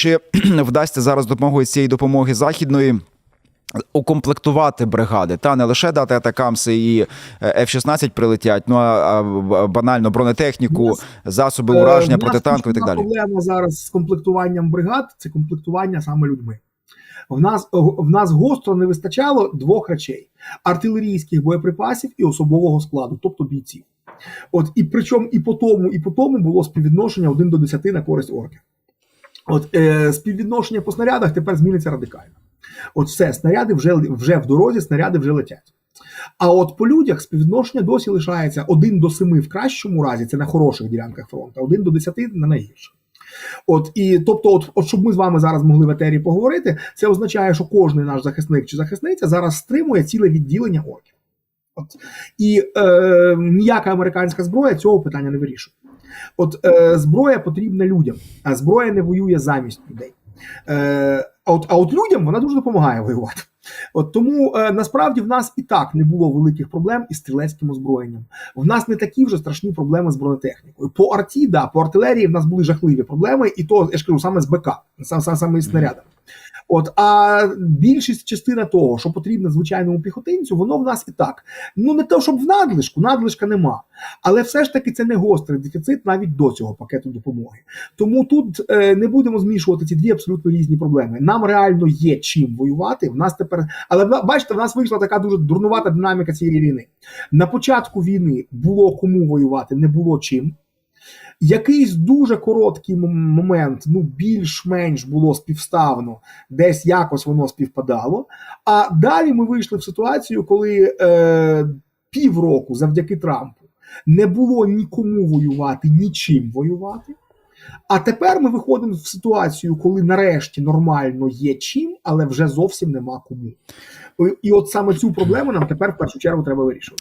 чи вдасться зараз допомогою цієї допомоги західної? Укомплектувати бригади, та не лише дати атакамси і е, F-16 прилетять, ну а, банально бронетехніку, нас, засоби Е, ураження, протитанкові і так далі. Проблема зараз з комплектуванням бригад це комплектування саме людьми. В нас в нас гостро не вистачало двох речей: артилерійських боєприпасів і особового складу, тобто бійців. От і причому і по тому, і по тому було співвідношення 1 до 10 на користь орків. От е, співвідношення по снарядах тепер зміниться радикально. От все, снаряди вже, вже в дорозі, снаряди вже летять. А от по людях співвідношення досі лишається 1 до 7 в кращому разі, це на хороших ділянках фронту, 1 до 10 на найгірших. От і тобто, от, от щоб ми з вами зараз могли в етері поговорити, це означає, що кожен наш захисник чи захисниця зараз стримує ціле відділення орків. От. І е, ніяка американська зброя цього питання не вирішує. От е, зброя потрібна людям, а зброя не воює замість людей. Е, а, от, а от людям вона дуже допомагає воювати. От тому е, насправді в нас і так не було великих проблем із стрілецьким озброєнням. В нас не такі вже страшні проблеми з бронетехнікою. По арті, да, по артилерії в нас були жахливі проблеми, і то я ж кажу, саме з БК, саме, саме, саме із снарядами. От, а більшість частина того, що потрібно звичайному піхотинцю, воно в нас і так. Ну не те, щоб в надлишку, надлишка нема. Але все ж таки це не гострий дефіцит навіть до цього пакету допомоги. Тому тут е, не будемо змішувати ці дві абсолютно різні проблеми. Нам реально є чим воювати. В нас тепер, але бачите, в нас вийшла така дуже дурнувата динаміка цієї війни. На початку війни було кому воювати, не було чим. Якийсь дуже короткий момент, ну більш-менш було співставно, десь якось воно співпадало. А далі ми вийшли в ситуацію, коли е, півроку завдяки Трампу не було нікому воювати, нічим воювати. А тепер ми виходимо в ситуацію, коли нарешті нормально є чим, але вже зовсім нема кому. І от саме цю проблему нам тепер в першу чергу треба вирішувати.